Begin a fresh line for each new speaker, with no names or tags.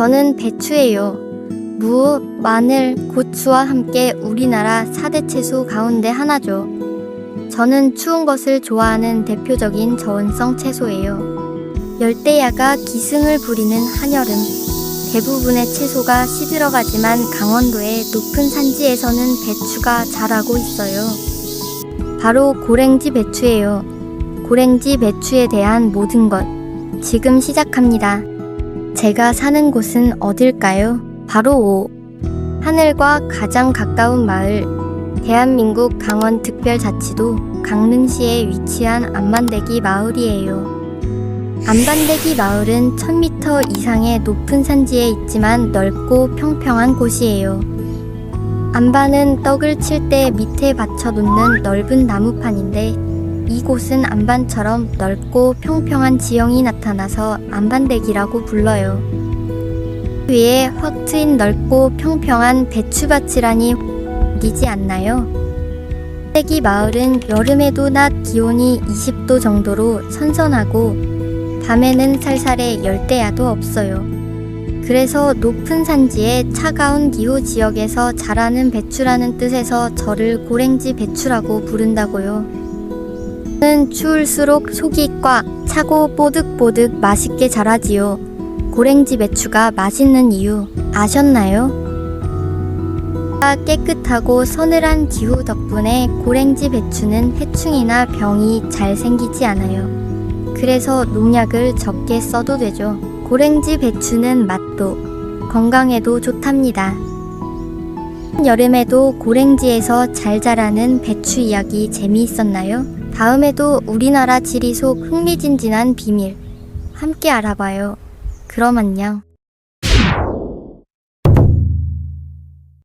저는 배추예요. 무, 마늘, 고추와 함께 우리나라 4대 채소 가운데 하나죠. 저는 추운 것을 좋아하는 대표적인 저온성 채소예요. 열대야가 기승을 부리는 한여름. 대부분의 채소가 시들어가지만 강원도의 높은 산지에서는 배추가 자라고 있어요. 바로 고랭지 배추예요. 고랭지 배추에 대한 모든 것. 지금 시작합니다. 제가 사는 곳은 어딜까요? 바로 오. 하늘과 가장 가까운 마을. 대한민국 강원특별자치도 강릉시에 위치한 안반대기 마을이에요. 안반대기 마을은 1000m 이상의 높은 산지에 있지만 넓고 평평한 곳이에요. 안반은 떡을 칠 때 밑에 받쳐 놓는 넓은 나무판인데 이곳은 안반처럼 넓고 평평한 지형이 나타나서 안반대기라고 불러요. 위에 확 트인 넓고 평평한 배추밭이라니 이지 않나요? 대기 마을은 여름에도 낮 기온이 20도 정도로 선선하고 밤에는 살살해 열대야도 없어요. 그래서 높은 산지의 차가운 기후 지역에서 자라는 배추라는 뜻에서 저를 고랭지 배추라고 부른다고요. 는 추울수록 속이 꽉 차고 뽀득뽀득 맛있게 자라지요. 고랭지 배추가 맛있는 이유 아셨나요? 깨끗하고 서늘한 기후 덕분에 고랭지 배추는 해충이나 병이 잘 생기지 않아요. 그래서 농약을 적게 써도 되죠. 고랭지 배추는 맛도 건강에도 좋답니다. 여름에도 고랭지에서 잘 자라는 배추 이야기 재미있었나요? 다음에도 우리나라 지리 속 흥미진진한 비밀 함께 알아봐요. 그럼 안녕.